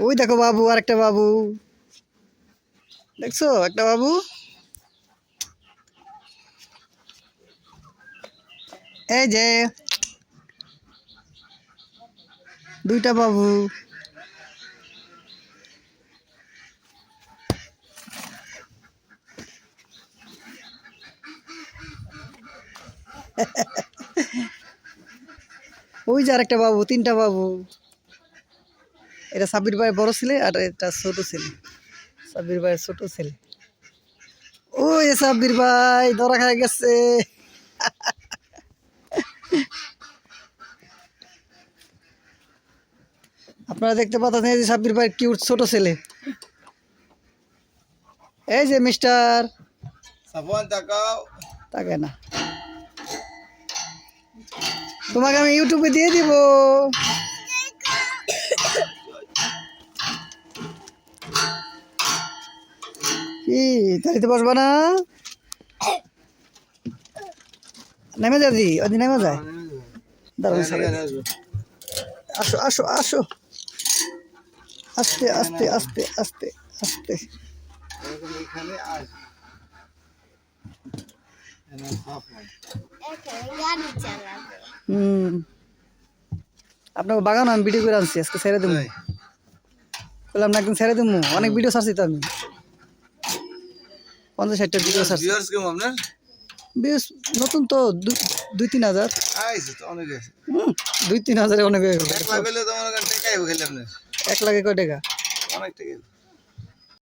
ওই দেখো বাবু আর একটা বাবু দেখছো একটা বাবু এই যে দুইটা বাবু ওই যে আরেকটা বাবু তিনটা বাবু এটা সাব্বির ভাই বড় ছেলে আর এটা ছোট ছেলে। সাব্বির ভাই ছোট ছেলে। ও এ সাব্বির ভাই ধরা খায় গেছে। আপনারা দেখতে পাচ্ছেন এই যে সাব্বির ভাইয়ের কিউট ছোট ছেলে। এই যে মিস্টার তাকাও। তাকে না। তোমাকে আমি ইউটিউবে দিয়ে দিব। কি গাড়িতে বসবা না? নেমে যা দি ওদি নেমে যায় দাঁড়ান সবাই। আসো আসো আসো। আস্তে আস্তে আস্তে আস্তে আস্তে। হুম। আপনাকে বাগান আমি ভিডিও করে আনছি আজকে ছেড়ে দেবো? বললাম না একদিন ছেড়ে দেবো। অনেক ভিডিও ছাড়ছি তো আমি। পঞ্চাশ ষাটটা ভিডিও ভিউয়ার্স কেমন আপনার? ভিউস নতুন তো দুই তিন হাজার। দুই তিন হাজারে অনেক এক লাখে কয় টাকা? অনেক টাকা